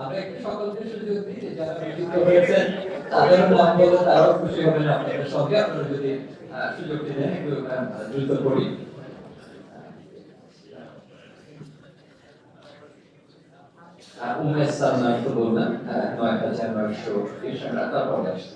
আমি সকলকে সুযোগ দিতে যারা হয়েছেন তাদের বলে তারাও খুশি হবেন আপনাদের সঙ্গে আপনারা যদি আহ, সুযোগটি দেন একটু দ্রুত করি। উমেশ সালনা একটু বললেন আহ, নয় হাজার নয়শো তিরিশ টাকা তারপরে আসছে।